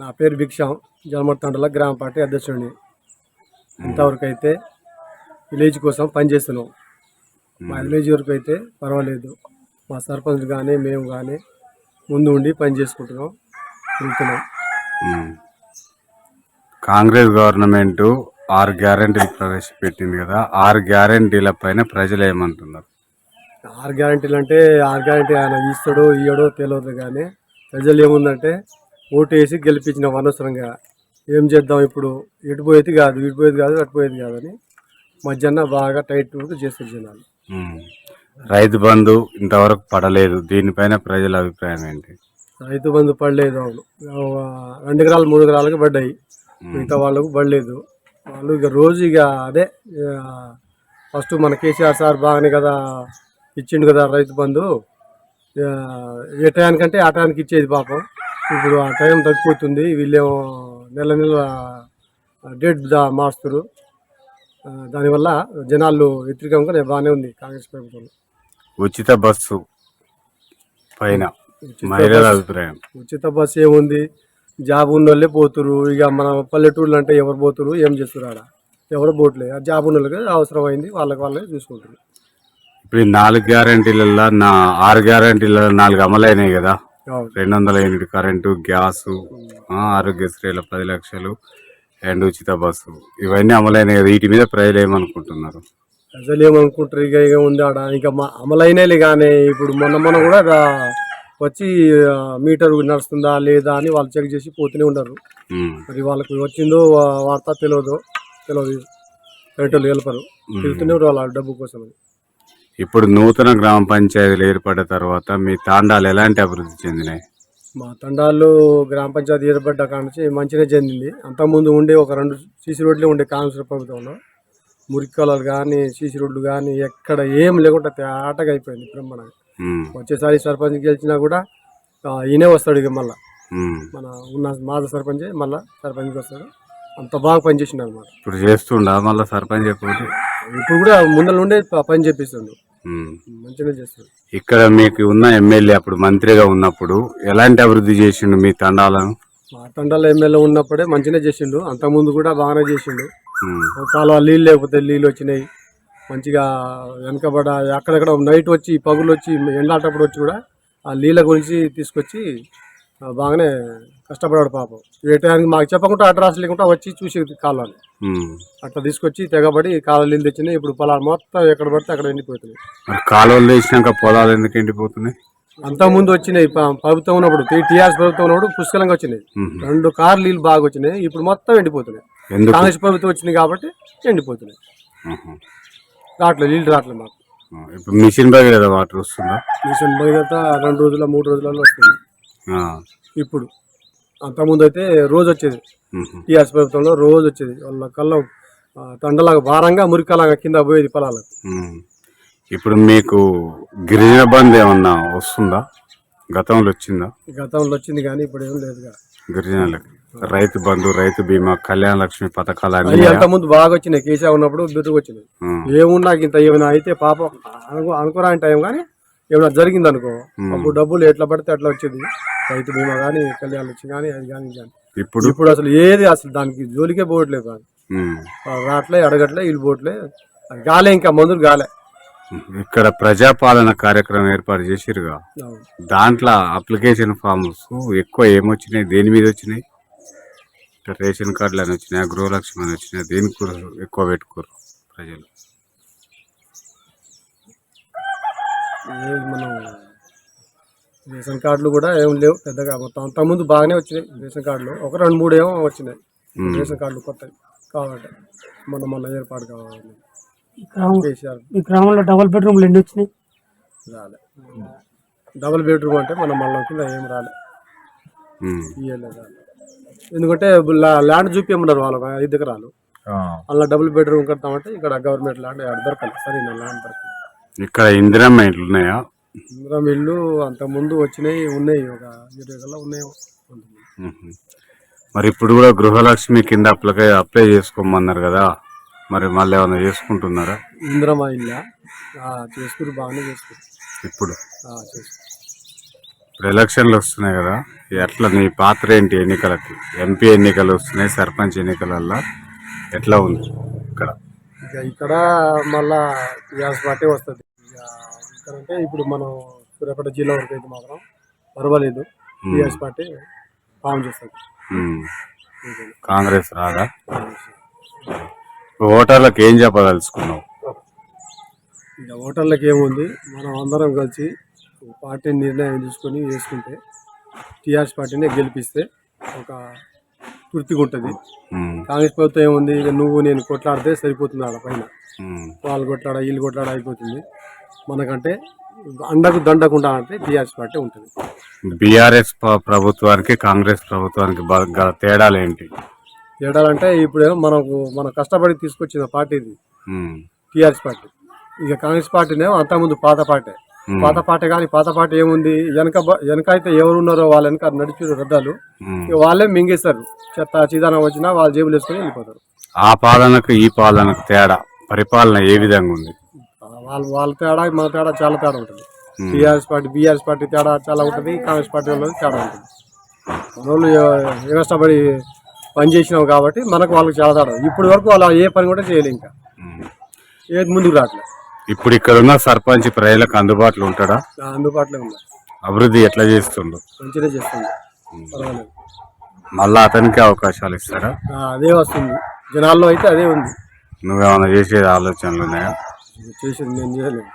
నా పేరు భిక్షం జలమర్తండల గ్రామ పార్టీ అధ్యక్షుడిని. ఇంతవరకు అయితే విలేజ్ కోసం పనిచేస్తున్నాం మా విలేజ్ వరకు అయితే పర్వాలేదు. మా సర్పంచ్ కానీ మేము కానీ ముందు ఉండి పని చేసుకుంటున్నాం వెళ్తున్నాం. కాంగ్రెస్ గవర్నమెంట్ ఆరు గ్యారంటీలు ప్రవేశపెట్టింది కదా ఆరు గ్యారంటీల పైన ప్రజలు ఏమంటున్నారు? ఆరు గ్యారంటీలు అంటే ఆరు గ్యారంటీ ఆయన ఇస్తాడో ఇయ్యడో తెలియదు కానీ ప్రజలు ఏముందంటే ఓటు వేసి గెలిపించిన అనవసరంగా ఏం చేద్దాం ఇప్పుడు? ఇటు పోయేది కాదు ఇటు పోయేది కాదు అటు పోయేది కాదని మధ్యాహ్నం బాగా టైట్ చేస్తారు జనాలు. రైతు బంధు ఇంతవరకు పడలేదు. దీనిపైన ప్రజల అభిప్రాయం ఏంటి? రైతు బంధు పడలేదు అవును. రెండు ఎకరాలు మూడు ఎకరాలకు పడ్డాయి. మిగతా వాళ్ళకు పడలేదు. వాళ్ళు ఇక రోజు ఇక అదే ఫస్ట్ మన కేసీఆర్ సార్ బాగానే కదా ఇచ్చిండు కదా రైతు బంధు. ఏ టయానికంటే ఆ టయానికి ఇచ్చేది పాపం. ఇప్పుడు ఆ టైం తగ్గిపోతుంది. వీళ్ళేమో నెల నెల డేట్ దా మారుస్తారు దానివల్ల జనాలు వ్యతిరేకంగా బాగానే ఉంది కాంగ్రెస్ ప్రభుత్వం. ఉచిత బస్సు పైన మహిళల అభిప్రాయం. ఉచిత బస్సు ఏముంది? జాబ్ ఉన్న వాళ్ళే పోతురు ఇక మన పల్లెటూళ్ళు అంటే ఎవరు పోతురు ఏం చేస్తారు ఆడ? ఎవరు పోవట్లేదు ఆ జాబ్ ఉన్న వాళ్ళకి అవసరం అయింది వాళ్ళకి వాళ్ళే చూసుకుంటారు ఇప్పుడు ఈ నాలుగు గ్యారంటీలలో నా ఆరు గ్యారంటీలలో నాలుగు అమలైనాయి కదా. రెండు వందల యూనిట్ కరెంటు గ్యాసు ఆరోగ్యశ్రీల పది లక్షలు అండ్ ఉచిత బస్సు. ఇవన్నీ అమలైనాయి కదా. వీటి మీద ప్రజలు ఏమనుకుంటున్నారు? ప్రజలు ఏమనుకుంటారు? ఇక ఇక ఉంది ఆడ. ఇంకా మా అమలైనలే కానీ ఇప్పుడు మొన్న మొన్న కూడా వచ్చి మీటర్ నడుస్తుందా లేదా అని వాళ్ళు చెక్ చేసి పోతూనే ఉండరు ఉమ్. మరి వాళ్ళకి వచ్చిందో వార్త తెలియదు తెలియదు రైతులు వెళ్ళపరు తిరుగుతూనే వాళ్ళ డబ్బు కోసం ఇప్పుడు నూతన గ్రామ పంచాయతీలు ఏర్పడ్డ తర్వాత మీ తాండాలు ఎలాంటి అభివృద్ధి చెందినాయి? మా తండాల్లో గ్రామ పంచాయతీ ఏర్పడ్డ నుంచి మంచిగా చెందింది. అంతకుముందు ఉండే ఒక రెండు సీసీ రోడ్లే ఉండే కాంగ్రెస్ ప్రభుత్వంలో. మురికి కాలువలు కానీ సీసీ రోడ్లు కానీ ఎక్కడ ఏం లేకుండా తేటగా అయిపోయింది బ్రహ్మాండంగా. ఉమ్. వచ్చేసారి సర్పంచ్ గెలిచినా కూడా ఈయనే వస్తాడు ఇక మళ్ళా. మన ఉన్న మాజీ సర్పంచే మళ్ళా సర్పంచ్కి వస్తాడు. అంత బాగా పనిచేసిండు అనమాట ఇప్పుడు చేస్తుండా మళ్ళీ సర్పంచ్ ఇప్పుడు కూడా ముందర నుండే పని చేపిస్తుండు. మంచిగా చేస్తాడు ఇక్కడ మీకు ఉన్న ఎమ్మెల్యే అప్పుడు మంత్రిగా ఉన్నప్పుడు ఎలాంటి అభివృద్ధి చేసిండు మీ తండాలను? మా తండాల ఎమ్మెల్యే ఉన్నప్పుడే మంచిగా చేసిండు. అంతకుముందు కూడా బాగానే చేసిండు. కాలువ నీళ్ళు లేకపోతే నీళ్ళు వచ్చినాయి. మంచిగా వెనకబడ అక్కడక్కడ నైట్ వచ్చి పగులు వచ్చి ఎండాటప్పుడు వచ్చి కూడా ఆ నీళ్ళ గురించి తీసుకొచ్చి బాగానే కష్టపడాడు పాపం. ఏ టైంకి మాకు చెప్పకుండా అడ్రస్ లేకుండా వచ్చి చూసి కాలువని ఉమ్. అట్లా తీసుకొచ్చి తెగబడి కాలువ నీళ్ళు తెచ్చినాయి. ఇప్పుడు పొలాలు మొత్తం ఎక్కడ పడితే అక్కడ ఎండిపోతున్నాయి. కాలువలు వేసినాక పొలాలు ఎందుకు ఎండిపోతున్నాయి? అంతకుముందు వచ్చినాయి. ప- ప్రభుత్వం ఉన్నప్పుడు టీఆర్ఎస్ ప్రభుత్వం ఉన్నప్పుడు పుష్కలంగా వచ్చినాయి. రెండు కార్లు నీళ్ళు బాగా వచ్చినాయి. ఇప్పుడు మొత్తం ఎండిపోతున్నాయి. కాంగ్రెస్ ప్రభుత్వం వచ్చినాయి కాబట్టి ఎండిపోతున్నాయి. రావట్లేదు నీళ్ళు రావట్లేదు మాకు. ఇప్పుడు మిషన్ బై కదా వాటర్ వస్తుందా? మిషన్ భగీరథ రెండు రోజుల మూడు రోజులలో వస్తుంది. ఇప్పుడు అంతకుముందు అయితే రోజు వచ్చేది. టీఆర్ఎస్ ప్రభుత్వంలో రోజు వచ్చేది వాళ్ళ కళ్ళం తండలాగా భారంగా మురికలాగా కింద పోయేది పొలాలకు. ఇప్పుడు మీకు గిరిజన బంద్ ఏమన్నా వస్తుందా? గతంలో వచ్చిందా? గతంలో వచ్చింది కానీ ఇప్పుడు ఏం లేదుగా గిరిజనులకు రైతు బంధు రైతు బీమా కళ్యాణ లక్ష్మి పథకాలు అన్ని అవి అంతకుముందు బాగా వచ్చినాయి. కేసీఆర్ ఉన్నప్పుడు బిర్రుకు వచ్చినాయి. ఏమున్నా ఇంత ఏమైనా అయితే పాపం అనుకో అనుకోరాని టైం కానీ ఏమైనా జరిగింది అనుకో అప్పుడు డబ్బులు ఎట్లా పడితే అట్లా వచ్చేది. రైతు బీమా కానీ కళ్యాణ లక్ష్మి కానీ అది కానీ ఇప్పుడు? ఇప్పుడు అసలు ఏది అసలు దానికి జోలికే పోవట్లేదు కానీ ఉమ్. రావట్లే అడగట్లే వీళ్ళు పోవట్లే గాలే ఇంకా మందులు గాలే. ఇక్కడ ప్రజాపాలన కార్యక్రమం ఏర్పాటు చేసిరుగా. దాంట్లో అప్లికేషన్ ఫామ్స్ ఎక్కువ ఏమొచ్చినాయి? దేని మీద వచ్చినాయి? రేషన్ కార్డులు అని వచ్చినాయి? గృహలక్ష్మి అని వచ్చినాయి? దేనికి కూడా ఎక్కువ పెట్టుకోరు ప్రజలు ఏది మనం రేషన్ కార్డులు కూడా ఏం లేవు పెద్దగా మొత్తం అంతకుముందు బాగానే వచ్చినాయి రేషన్ కార్డులు. ఒక రెండు మూడు ఏమో వచ్చినాయి. రేషన్ కార్డులు కొత్తవి కావాలంటే. మొన్న మొన్న ఏర్పాటు కావాలి ఈ గ్రామంలో డబుల్ బెడ్రూమ్లు ఎన్ని వచ్చినాయి? రాలే. డబుల్ బెడ్రూమ్ అంటే మనం మళ్ళీ కింద ఏం రాలే. ఉమ్. ఇయ్యలేదు రాలే. ఎందుకంటే ల్యాండ్ చూపించమన్నారు వాళ్ళకి ఐదు ఎకరాలు. అలా డబుల్ బెడ్రూమ్ కడతామంటే ఇక్కడ గవర్నమెంట్ ల్యాండ్ దొరకాలి. సరైన ల్యాండ్ దొరకాలి. ఇక్కడ ఇందిరమ్మ ఇండ్లు ఉన్నాయా? ఇందులో ఇల్లు అంత ముందు వచ్చినాయి ఉన్నాయి ఒక ఇరవై ఉన్నాయి. మరి ఇప్పుడు కూడా గృహలక్ష్మి కింద అప్లై అప్లై చేసుకోమన్నారు కదా. మరి మళ్ళీ ఏమైనా చేసుకుంటున్నారా? ఇంద్రమా ఇల్లా చేసుకుని బాగానే చేసుకుని ఇప్పుడు? ఇప్పుడు ఎలక్షన్లు వస్తున్నాయి కదా. ఎట్లా నీ పాత్ర ఏంటి ఎన్నికలకి? ఎంపీ ఎన్నికలు వస్తున్నాయి సర్పంచ్ ఎన్నికలల్లో? ఎట్లా ఉంది ఇక్కడ? ఇక ఇక్కడ మళ్ళా టీఆర్ఎస్ పార్టీ వస్తుంది. ఇక ఇక్కడ అంటే ఇప్పుడు మనం సూర్యాపేట జిల్లా వరకు అయితే మాత్రం పర్వాలేదు. టీఆర్ఎస్ పార్టీ ఫామ్ చేస్తుంది. కాంగ్రెస్ రాదా? ఓటర్లకు ఏం చెప్పదలుచుకున్నావు? ఇక ఓటర్లకు ఏముంది? మనం అందరం కలిసి పార్టీ నిర్ణయం తీసుకొని వేసుకుంటే టీఆర్ఎస్ పార్టీని గెలిపిస్తే ఒక తృప్తిగా ఉంటుంది. కాంగ్రెస్ ప్రభుత్వం ఏముంది ఇక నువ్వు నేను కొట్లాడితే సరిపోతుంది ఆడ పైన. వాళ్ళు కొట్లాడ వీళ్ళు కొట్లాడ అయిపోతుంది మనకంటే అండకు దండకుండా అంటే టీఆర్ఎస్ పార్టీ ఉంటుంది బీఆర్ఎస్ ప్రభుత్వానికి కాంగ్రెస్ ప్రభుత్వానికి తేడాలు ఏంటి తేడాలంటే ఇప్పుడేమో మనకు మనం కష్టపడి తీసుకొచ్చిన పార్టీ ఇది. టీఆర్ఎస్ పార్టీ ఇక కాంగ్రెస్ పార్టీనేమో అంతకుముందు పాత పార్టీ. పాత పార్టీ కానీ పాత పార్టీ ఏముంది? వెనక వెనక అయితే ఎవరు ఉన్నారో వాళ్ళ వెనక నడిచి రద్దాలు వాళ్ళే మింగేస్తారు. చెత్త చీదానం వచ్చినా వాళ్ళు జేబులు వేసుకొని వెళ్ళిపోతారు. ఆ పాలనకు ఈ పాలనకు తేడా పరిపాలన ఏ విధంగా ఉంది? వాళ్ళ వాళ్ళ తేడా మన తేడా చాలా తేడా ఉంటుంది. టీఆర్ఎస్ పార్టీ బీఆర్ఎస్ పార్టీ తేడా చాలా ఉంటుంది కాంగ్రెస్ పార్టీ వాళ్ళది తేడా ఉంటుంది. వాళ్ళు కష్టపడి పని చేసినాం కాబట్టి మనకు వాళ్ళకి చాలా తేడా. ఇప్పటి వరకు వాళ్ళు ఏ పని కూడా చేయలేదు ఇంకా. ఏది ముందుకు రావట్లేదు ఇప్పుడు ఇక్కడ ఉన్న సర్పంచ్ ప్రజలకు అందుబాటులో ఉంటాడా? అందుబాటులో అభివృద్ధి ఎట్లా చేస్తుండు? మంచిగా చేస్తుంది. పర్వాలేదు. మళ్ళా అతనికి అవకాశాలు ఇస్తాడా? ఆ, అదే వస్తుంది. జనాల్లో అయితే అదే ఉంది. నువ్వేమైనా చేసే ఆలోచనలు ఉన్నాయా? చేసింది నేను చేయలేదు?